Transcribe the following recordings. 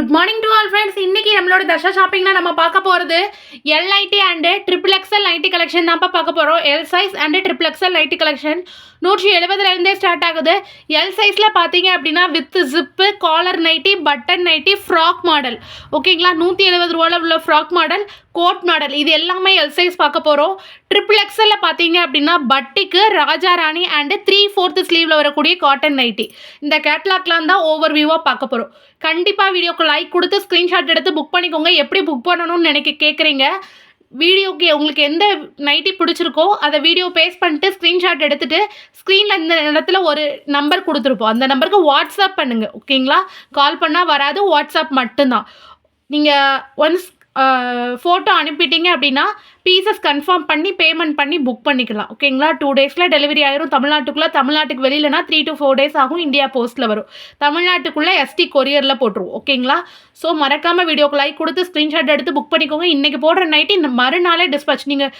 Good morning to all friends இன்னைக்கு நம்மளோட தர்ஷா ஷாப்பிங்ல நம்ம பார்க்க போகிறது L nighty and triple XL nighty collection தான்ப்பா பார்க்க போகிறோம் L size and triple XL nighty collection நூற்றி எழுபதுலேருந்தே ஸ்டார்ட் ஆகுது. எல் சைஸில் பார்த்தீங்க அப்படின்னா with zip collar nighty button nighty frock model ஓகேங்களா நூற்றி எழுபது ரூபாவில் உள்ள ஃப்ராக் மாடல் கோட் மாடல். இது எல்லாமே எல் சைஸ் பார்க்க போகிறோம் ட்ரிபிள் எக்ஸலில் பார்த்தீங்க அப்படின்னா batik Raja Rani and three fourth ஸ்லீவில் வரக்கூடிய காட்டன் நைட்டி இந்த கேட்லாக்லாம் தான் ஓவர் வியூவாக பார்க்க போகிறோம் கண்டிப்பாக வீடியோக்கு லைக் கொடுத்து ஸ்க்ரீன்ஷாட் எடுத்து புக் பண்ணிக்கோங்க. எப்படி புக் பண்ணணும்னு நினைக்க கேட்குறீங்க வீடியோக்கு உங்களுக்கு எந்த நைட்டி பிடிச்சிருக்கோ அதை வீடியோ பேஸ்ட் பண்ணிட்டு ஸ்க்ரீன்ஷாட் எடுத்துட்டு ஸ்க்ரீனில் இந்த இடத்துல ஒரு நம்பர் கொடுத்துருப்போம். அந்த நம்பருக்கு வாட்ஸ்அப் பண்ணுங்கள் ஓகேங்களா கால் பண்ணால் வராது வாட்ஸ்அப் மட்டும்தான். நீங்கள் ஒன்ஸ் ஃபோட்டோ அனுப்பிட்டீங்க அப்படின்னா பீசஸ் கன்ஃபார்ம் பண்ணி பேமெண்ட் பண்ணி புக் பண்ணிக்கலாம். ஓகேங்களா டூ டேஸில் டெலிவரி ஆயிரும். தமிழ்நாட்டுக்குள்ளே தமிழ்நாட்டுக்கு வெளியிலனா த்ரீ டு ஃபோர் டேஸ் ஆகும். இந்தியா போஸ்ட்டில் வரும். தமிழ்நாட்டுக்குள்ளே எஸ்டி கொரியரில் போட்டுருவோம். ஓகேங்களா ஸோ மறக்காமல் வீடியோக்கு லைக் கொடுத்து ஸ்க்ரீன்ஷாட் எடுத்து புக் பண்ணிக்கோங்க. இன்றைக்கி போடுற நைட்டு இந்த மறுநாளே டிஸ்பேச் நீங்கள்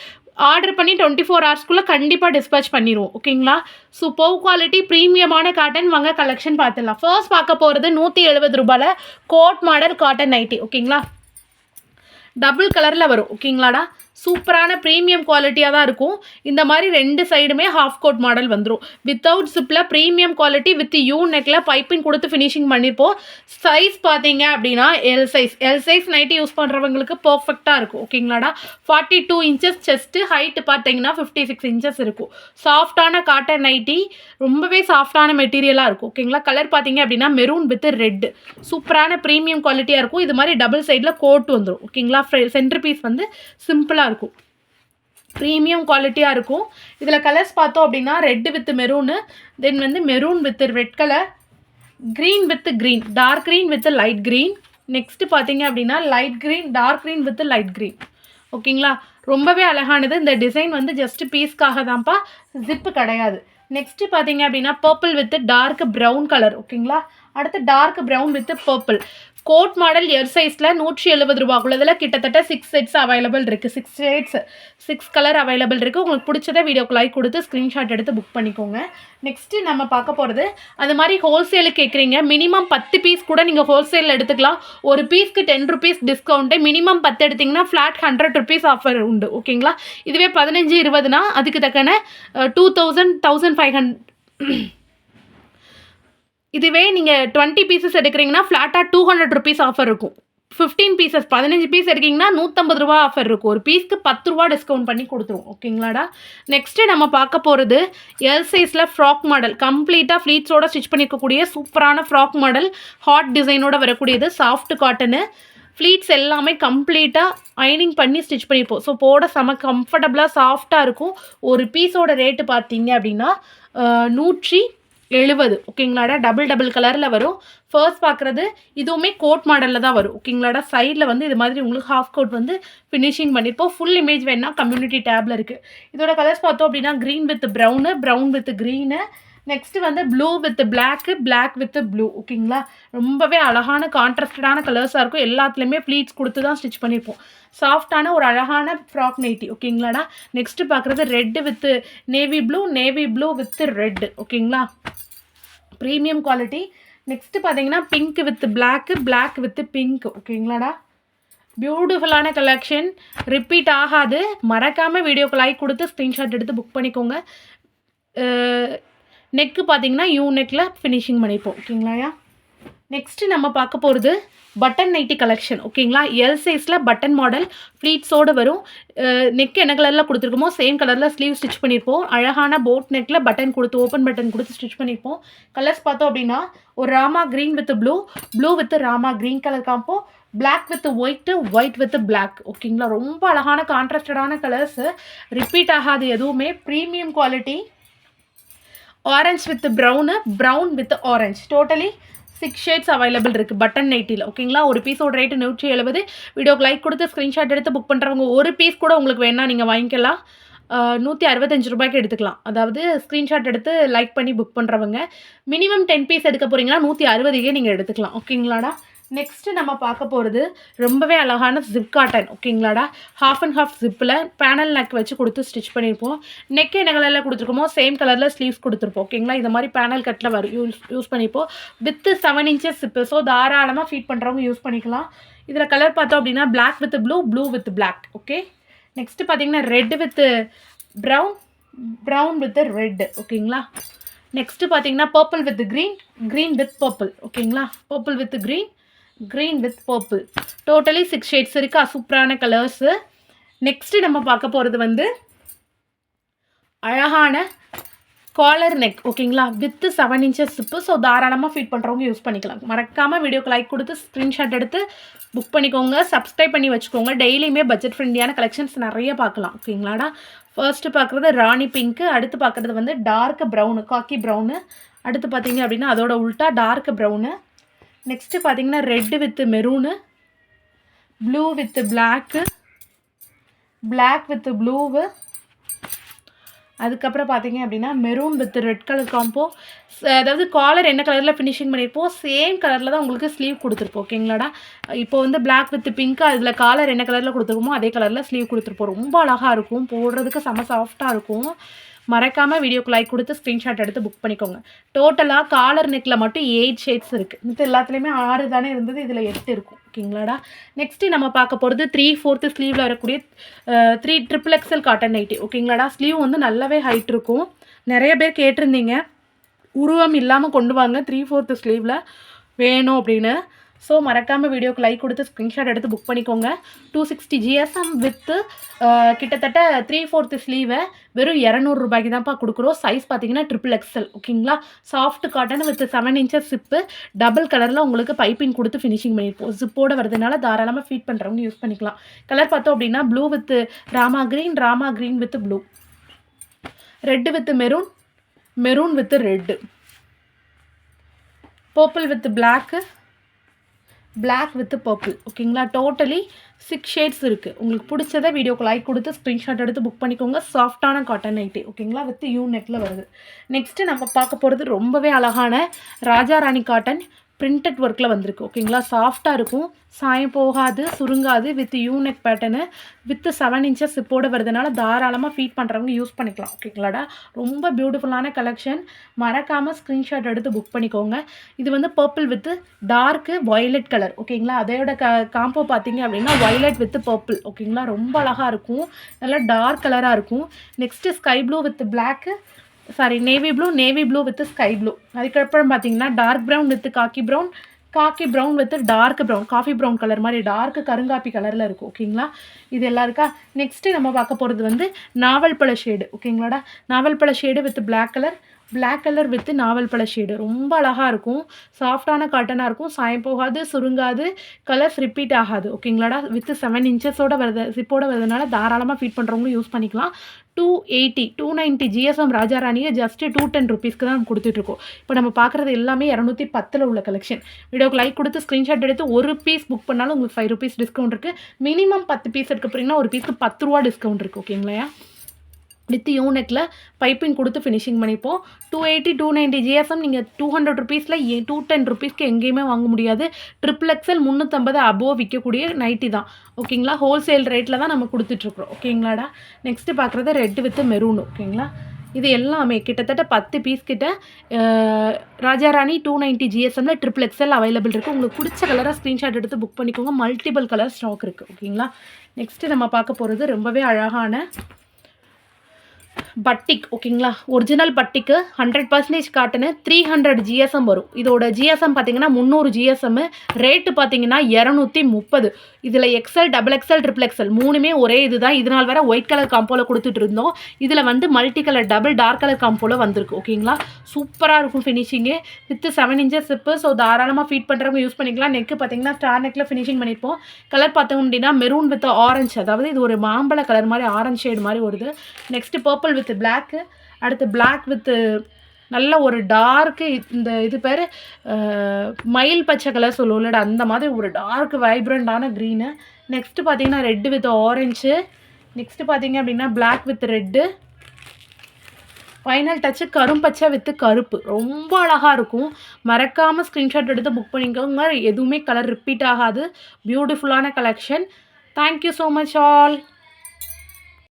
ஆர்டர் பண்ணி டுவெண்ட்டி ஃபோர் ஹவர்ஸ்க்குள்ளே கண்டிப்பாக டிஸ்பேச் பண்ணிடுவோம் ஓகேங்களா சூப்பர் குவாலிட்டி ப்ரீமியமான காட்டன் வாங்க கலெக்ஷன் பார்த்துடலாம். ஃபர்ஸ்ட் பார்க்க போகிறது நூற்றி எழுபது ரூபாயில் கோட் மாடல் காட்டன் நைட்டி ஓகேங்களா டபுள் கலரில் வரும். ஓகேங்களாடா? சூப்பரான ப்ரீமியம் குவாலிட்டியாக தான் இருக்கும். இந்த மாதிரி ரெண்டு சைடுமே ஹாஃப் கோட் மாடல் வந்துடும் வித்தவுட் சிப்பில் ப்ரீமியம் குவாலிட்டி வித் யூ நெக்கில் பைப்பிங் கொடுத்து ஃபினிஷிங் பண்ணியிருப்போம் சைஸ் பார்த்தீங்க அப்படின்னா L size L size nighty use பண்ணுறவங்களுக்கு பர்ஃபெக்டாக இருக்கும். ஓகேங்களாடா forty two inches chest height பார்த்தீங்கன்னா ஃபிஃப்டி சிக்ஸ் இன்ச்சஸ் இருக்கும். சாஃப்டான காட்டன் நைட்டி ரொம்பவே சாஃப்டான மெட்டீரியலாக இருக்கும். ஓகேங்களா கலர் பார்த்தீங்க அப்படின்னா மெரூன் வித் ரெட் சூப்பரான ப்ரீமியம் குவாலிட்டியாக இருக்கும். இது மாதிரி டபுள் சைடில் கோட் வந்துடும் ஓகேங்களா சென்டர் பீஸ் வந்து சிம்பிளாக இருக்கும். ப்ரீமியம் குவாலிட்டியாக இருக்கும். இதில் கலர்ஸ் பார்த்தோம் அப்படின்னா ரெட் வித் மெரூனு தென் வந்து maroon with red colour green with green dark green with light green next பார்த்தீங்க அப்படின்னா light green dark green with light green ஓகேங்களா ரொம்பவே அழகானது. இந்த டிசைன் வந்து ஜஸ்ட் பீஸ்க்காக தான்ப்பா. ஜிப்பு கிடையாது. நெக்ஸ்ட் பார்த்தீங்க அப்படின்னா purple with dark brown colour ஓகேங்களா அடுத்து dark brown with purple coat model எர் சைஸில் நூற்றி எழுபது ரூபாக்குள்ளதில் கிட்டத்தட்ட சிக்ஸ் செட்ஸ் அவைலபிள் இருக்குது six shades six colour available இருக்குது உங்களுக்கு பிடிச்சதை வீடியோக்கு லைக் கொடுத்து ஸ்க்ரீன்ஷாட் எடுத்து புக் பண்ணிக்கோங்க. நெக்ஸ்ட்டு நம்ம பார்க்க போகிறது அது மாதிரி ஹோல்சேலுக்கு கேட்குறீங்க மினிமம் பத்து பீஸ் கூட நீங்கள் ஹோல்சேலில் எடுத்துக்கலாம். ஒரு பீஸ்க்கு டென் ருபீஸ் டிஸ்கவுண்ட்டு மினிமம் பத்து எடுத்திங்கன்னா ஃப்ளாட் ஹண்ட்ரட் ருபீஸ் ஆஃபர் உண்டு. ஓகேங்களா இதுவே பதினஞ்சு இருபதுனா அதுக்கு தக்கன two thousand thousand five hundred இதுவே நீங்கள் டுவெண்ட்டி பீசஸ் எடுக்கிறீங்கன்னா ஃப்ளாட்டாக டூ ஹண்ட்ரட் ருபீஸ் ஆஃபர் இருக்கும். ஃபிஃப்டீன் பீசஸ் பதினஞ்சு பீஸ் எடுக்கிங்கன்னா நூற்றம்பது ரூபா ஆஃபர் இருக்கும். ஒரு பீஸ்க்கு பத்து ரூபா டிஸ்கவுண்ட் பண்ணி கொடுத்துருவோம். ஓகேங்களாடா நெக்ஸ்ட்டு நம்ம பார்க்க போகிறது எல் சைஸில் ஃப்ராக் மாடல் கம்ப்ளீட்டாக ஃப்ளீட்ஸோட ஸ்டிச் பண்ணியிருக்கக்கூடிய சூப்பரான ஃப்ராக் மாடல் ஹாட் டிசைனோட வரக்கூடியது சாஃப்ட் காட்டனு ஃப்ளீட்ஸ் எல்லாமே கம்ப்ளீட்டாக அயனிங் பண்ணி ஸ்டிச் பண்ணியிருப்போம் ஸோ போட செம கம்ஃபர்டபுளாக சாஃப்டாக இருக்கும். ஒரு பீஸோட ரேட்டு பார்த்தீங்க அப்படின்னா நூற்றி எழுபது ஓகேங்களாடா டபுள் டபுள் கலரில் வரும். ஃபர்ஸ்ட் பார்க்குறது இதுவுமே கோட் மாடலில் தான் வரும். ஓகேங்களாடா சைடில் வந்து இது மாதிரி உங்களுக்கு ஹாஃப் கோட் வந்து ஃபினிஷிங் பண்ணியிருப்போம் ஃபுல் இமேஜ் வேணால் கம்யூனிட்டி டேப்ல இருக்குது இதோட கலர்ஸ் பார்த்தோம் அப்படின்னா green with brown brown with green next வந்து blue with black black with blue ஓகேங்களா ரொம்பவே அழகான கான்ட்ராஸ்டடான கலர்ஸாக இருக்கும். எல்லாத்துலேயுமே ப்ளீட்ஸ் கொடுத்து தான் ஸ்டிச் பண்ணியிருப்போம் சாஃப்டான ஒரு அழகான ஃப்ராக் நைட்டி ஓகேங்களாடா நெக்ஸ்ட்டு பார்க்குறது red with navy blue navy blue with red ஓகேங்களா ப்ரீமியம் குவாலிட்டி நெக்ஸ்ட்டு பார்த்தீங்கன்னா pink with black black with pink ஓகேங்களாடா பியூட்டிஃபுல்லான கலெக்ஷன் ரிப்பீட் ஆகாது. மறக்காமல் வீடியோக்கு லைக் கொடுத்து ஸ்க்ரீன்ஷாட் எடுத்து புக் பண்ணிக்கோங்க. நெக்கு பார்த்தீங்கன்னா யூ நெக்கில் ஃபினிஷிங் பண்ணிப்போம் ஓகேங்களாயா நெக்ஸ்ட்டு நம்ம பார்க்க போகிறது பட்டன் நைட்டி கலெக்ஷன் ஓகேங்களா? எல் சைஸில் பட்டன் மாடல் ஃப்ளீட்ஸோடு வரும். நெக் என்ன கலரில் கொடுத்துருக்கோமோ சேம் கலரில் ஸ்லீவ் ஸ்டிச் பண்ணியிருப்போம். அழகான போட் நெக்கில் பட்டன் கொடுத்து ஓப்பன் பட்டன் கொடுத்து ஸ்டிச் பண்ணியிருப்போம். கலர்ஸ் பார்த்தோம் அப்படின்னா ஒரு Rama green with blue blue with Rama green colour combo black with white white with black ஓகேங்களா? ரொம்ப அழகான கான்ட்ராஸ்டடான கலர்ஸு ரிப்பீட் ஆகாது எதுவுமே premium quality orange with brown brown with orange totally six shades available இருக்குது பட்டன் நைட்டியில் ஓகேங்களா ஒரு பீஸோட ரேட்டு நூற்றி எழுபது. வீடியோக்கு லைக் கொடுத்து ஸ்க்ரீன்ஷாட் எடுத்து புக் பண்ணுறவங்க ஒரு பீஸ் கூட உங்களுக்கு வேணால் நீங்கள் வாங்கிக்கலாம். நூற்றி அறுபத்தஞ்சு ரூபாய்க்கு எடுத்துக்கலாம். அதாவது ஸ்க்ரீன்ஷாட் எடுத்து லைக் பண்ணி புக் பண்ணுறவங்க மினிமம் டென் பீஸ் எடுக்க போகிறீங்கன்னா நூற்றி அறுபதுக்கே நீங்கள் எடுத்துக்கலாம். ஓகேங்களாடா நெக்ஸ்ட்டு நம்ம பார்க்க போகிறது ரொம்பவே அழகான ஜிப் காட்டன் ஓகேங்களாடா? ஹாஃப் அண்ட் ஹாஃப் ஜிப்பில் பேனல் நெக் வச்சு கொடுத்து ஸ்டிச் பண்ணியிருப்போம் நெக் என்ன கலரில் கொடுத்துருக்கோமோ சேம் கலரில் ஸ்லீவ்ஸ் கொடுத்துருப்போம் ஓகேங்களா? இந்த மாதிரி பேனல் கட்டில் வரும் யூஸ் யூஸ் பண்ணிப்போம் with seven inches zip so தாராளமாக ஃபீட் பண்ணுறவங்க யூஸ் பண்ணிக்கலாம். இதில் கலர் பார்த்தோம் அப்படின்னா black with blue blue with black okay? Next பார்த்தீங்கன்னா red with brown brown with red ஓகேங்களா? நெக்ஸ்ட்டு பார்த்தீங்கன்னா purple with green green with purple ஓகேங்களா? Purple with green green with purple totally six shades இருக்கா? சூப்பரான colours next நம்ம பார்க்க போகிறது வந்து அழகான காலர் நெக் ஓகேங்களா with seven inches zip so தாராளமாக ஃபீட் பண்ணுறவங்க யூஸ் பண்ணிக்கலாம். மறக்காமல் வீடியோக்கு லைக் கொடுத்து ஸ்க்ரீன்ஷாட் எடுத்து புக் பண்ணிக்கோங்க. சப்ஸ்கிரைப் பண்ணி வச்சுக்கோங்க. டெய்லியுமே பட்ஜெட் ஃப்ரெண்ட்லியான கலெக்ஷன்ஸ் நிறைய பார்க்கலாம் ஓகேங்களாடா ஃபர்ஸ்ட்டு பார்க்குறது ராணி பிங்க்கு அடுத்து பார்க்குறது வந்து டார்க் ப்ரௌனு காக்கி ப்ரௌனு அடுத்து பார்த்தீங்க அப்படின்னா அதோட உல்ட்டா டார்க் ப்ரௌனு நெக்ஸ்ட்டு பார்த்தீங்கன்னா red with maroon blue with black black with blue அதுக்கப்புறம் பார்த்தீங்க அப்படின்னா maroon with red colour combo அதாவது காலர் என்ன கலரில் ஃபினிஷிங் பண்ணியிருப்போம் சேம் கலரில் தான் உங்களுக்கு ஸ்லீவ் கொடுத்துருப்போம் ஓகேங்களாடா இப்போ வந்து பிளாக் வித் பிங்க் அதில் காலர் என்ன கலரில் கொடுத்துருக்கோமோ அதே கலரில் ஸ்லீவ் கொடுத்துருப்போம். ரொம்ப அழகாக இருக்கும் போடுறதுக்கு செம சாஃப்டாக இருக்கும். மறக்காமல் வீடியோக்கு லைக் கொடுத்து ஸ்க்ரீன்ஷாட் எடுத்து புக் பண்ணிக்கோங்க. டோட்டலாக காலர் நெக்கில் மட்டும் எயிட் ஷேட்ஸ் இருக்குது மித்த எல்லாத்துலேயுமே ஆறு தானே இருந்தது இதில் எட்டு இருக்கும். ஓகேங்களாடா நெக்ஸ்ட்டு நம்ம பார்க்க போகிறது த்ரீ ஃபோர்த்து ஸ்லீவில் வரக்கூடிய three triple XL cotton nighty ஓகேங்களாடா sleeve வந்து நல்லாவே ஹைட் இருக்கும். நிறைய பேர் கேட்டிருந்தீங்க. உருவம் இல்லாமல் கொண்டு வாங்க த்ரீ ஃபோர்த்து ஸ்லீவில் வேணும் அப்படின்னு. ஸோ மறக்காமல் வீடியோக்கு லைக் கொடுத்து ஸ்க்ரீன்ஷாட் எடுத்து புக் பண்ணிக்கோங்க. டூ சிக்ஸ்டி ஜிஎஸ்எம் வித்து கிட்டத்தட்ட த்ரீ ஃபோர்த்து ஸ்லீவை வெறும் இரநூறுபாய்க்கு தான்ப்பா கொடுக்குறோம். சைஸ் பார்த்தீங்கன்னா ட்ரிபிள் எக்ஸல் ஓகேங்களா soft cotton with seven inches zip double கலரில் உங்களுக்கு பைப்பிங் கொடுத்து ஃபினிஷிங் பண்ணியிருப்போம். சிப்போட வரதுனால தாராளமாக ஃபீட் பண்ணுறவங்க யூஸ் பண்ணிக்கலாம். கலர் பார்த்தோம் அப்படின்னா blue with Rama green Rama green with blue red with maroon maroon with red purple with black black with purple ஓகேங்களா டோட்டலி சிக்ஸ் ஷேட்ஸ் இருக்குது உங்களுக்கு பிடிச்சதை வீடியோக்கு லைக் கொடுத்து ஸ்க்ரீன்ஷாட் எடுத்து புக் பண்ணிக்கோங்க. சாஃப்டான காட்டன் நைட்டி ஓகேங்களா வித் யூ நெக்கில் வருது. நெக்ஸ்ட்டு நம்ம பார்க்க போகிறது ரொம்பவே அழகான ராஜா ராணி காட்டன் பிரிண்டட் ஒர்க்கில் வந்திருக்கு ஓகேங்களா சாஃப்டாக இருக்கும். சாயம் போகாது சுருங்காது with U neck pattern with seven inches சிப்போட வருதுனால தாராளமாக ஃபீட் பண்ணுறவங்க யூஸ் பண்ணிக்கலாம் ஓகேங்களாடா ரொம்ப பியூட்டிஃபுல்லான கலெக்ஷன் மறக்காமல் ஸ்க்ரீன்ஷாட் எடுத்து புக் பண்ணிக்கோங்க. இது வந்து purple with dark violet colour ஓகேங்களா அதோட க காம்போ பார்த்தீங்க அப்படின்னா வயலட் வித் பர்பிள் ஓகேங்களா ரொம்ப அழகாக இருக்கும். நல்லா டார்க் கலராக இருக்கும். Next sky blue with black sorry navy blue navy blue with sky blue அதுக்கப்புறம் பார்த்தீங்கன்னா dark brown with khaki brown khaki brown with dark brown coffee brown colour மாதிரி டார்க் கருங்காப்பி கலரில் இருக்கும் ஓகேங்களா இது எல்லாம் இருக்கா? நெக்ஸ்ட்டு நம்ம பார்க்க போகிறது வந்து நாவல் பழ ஷேடு ஓகேங்களாடா நாவல் பழ shade with black colour black colour with நாவல் பழ ஷேடு ரொம்ப அழகாக இருக்கும். சாஃப்டான காட்டனாக இருக்கும். சாயம் போகாது சுருங்காது. கலர்ஸ் ரிப்பீட் ஆகாது. ஓகேங்களாடா வித்து செவன் இன்ச்சஸோட வருது சிப்போட வருதுனால தாராளமாக ஃபீட் பண்ணுறவங்களும் யூஸ் பண்ணிக்கலாம். Two eighty to ninety GSM ராஜாராணியை just two ten ருபீஸ்க்கு தான் கொடுத்துட்ருக்கோம். இப்போ நம்ம பார்க்குறது எல்லாமே இரநூத்தி பத்தில் உள்ள கலெக்ஷன் வீடியோக்கு லைக் கொடுத்து ஸ்க்ரீன்ஷாட் எடுத்து ஒரு பீஸ் புக் பண்ணாலும் உங்களுக்கு ஃபைவ் ருபீஸ் டிஸ்கவுண்ட் இருக்குது மினிமம் பத்து பீஸ் எடுக்க போகிறீங்கன்னா ஒரு பீஸ்க்கு பத்து ரூபா டிஸ்கவுண்ட் இருக்குது ஓகேங்களா வித் யூனிட்டில் பைப்பிங் கொடுத்து ஃபினிஷிங் பண்ணிப்போம். Two eighty to ninety GSM நீங்கள் டூ ஹண்ட்ரட் ருபீஸில் டூ டென் ருபீஸ்க்கு எங்கேயுமே வாங்க முடியாது. ட்ரிபிள் எக்ஸல் முந்நூற்றம்பது அபோவ் விற்கக்கூடிய நைட்டி தான். ஓகேங்களா ஹோல்சேல் ரேட்டில் தான் நம்ம கொடுத்துட்ருக்குறோம் ஓகேங்களாடா நெக்ஸ்ட்டு பார்க்குறது ரெட் வித் மெரூன் ஓகேங்களா இது எல்லாமே கிட்டத்தட்ட பத்து பீஸ் கிட்ட ராஜாராணி டூ நைன்ட்டி ஜிஎஸ்எம்ல ட்ரிபிள் எக்ஸ்எல் அவைலபிள் இருக்குது உங்களுக்கு பிடிச்ச கலராக ஸ்க்ரீன்ஷாட் எடுத்து புக் பண்ணிக்கோங்க. மல்டிபிள் கலர் ஸ்டாக் இருக்குது ஓகேங்களா நெக்ஸ்ட்டு நம்ம பார்க்க போகிறது ரொம்பவே அழகான பட்டிக் ஓகேங்களா? ஒரிஜினல் பட்டிக்கு ஹண்ட்ரட் பர்சன்டேஜ் காட்டுன்னு த்ரீ ஹண்ட்ரட் ஜிஎஸ்எம் வரும். இதோட ஜிஎஸ்எம் பார்த்தீங்கன்னா முந்நூறு ஜிஎஸ்எம்மு ரேட்டு பார்த்தீங்கன்னா இரநூத்தி முப்பது. இதில் XL double XL triple XL மூணுமே ஒரே இதுதான். இது நாள் வரை ஒயிட் கலர் காம்போவில் கொடுத்துட்டு இருந்தோம். இதில் வந்து multi colour double dark colour காம்போவில் வந்திருக்கு ஓகேங்களா? சூப்பராக இருக்கும் finishing with seven inches zip so தாராளமாக ஃபீட் பண்ணுறவங்க யூஸ் பண்ணிக்கலாம். நெக்கு பார்த்தீங்கன்னா ஸ்டார் நெக்கில் ஃபினிஷிங் பண்ணியிருப்போம் கலர் பார்த்தோம் அப்படின்னா மெரூன் வித் ஆரஞ்சு அதாவது இது ஒரு மாம்பழ கலர் மாதிரி ஆரஞ்சு ஷேடு மாதிரி வருது. நெக்ஸ்ட்டு பர்பிள் வித் பிளாக்கு அடுத்து பிளாக் வித்து நல்ல ஒரு டார்க்கு இந்த இது பேர் மயில் பச்சை கலர் சொல்லுவோம்லடா அந்த மாதிரி ஒரு டார்க் வைப்ரண்டான க்ரீனு நெக்ஸ்ட்டு பார்த்தீங்கன்னா ரெட்டு வித் ஆரஞ்சு நெக்ஸ்ட்டு பார்த்தீங்க அப்படின்னா black with red final touch கரும்பச்சை with கருப்பு. ரொம்ப அழகாக இருக்கும். மறக்காமல் ஸ்க்ரீன்ஷாட் எடுத்து புக் பண்ணிக்கோங்க. எதுவுமே கலர் ரிப்பீட் ஆகாது. பியூட்டிஃபுல்லான collection thank you so much all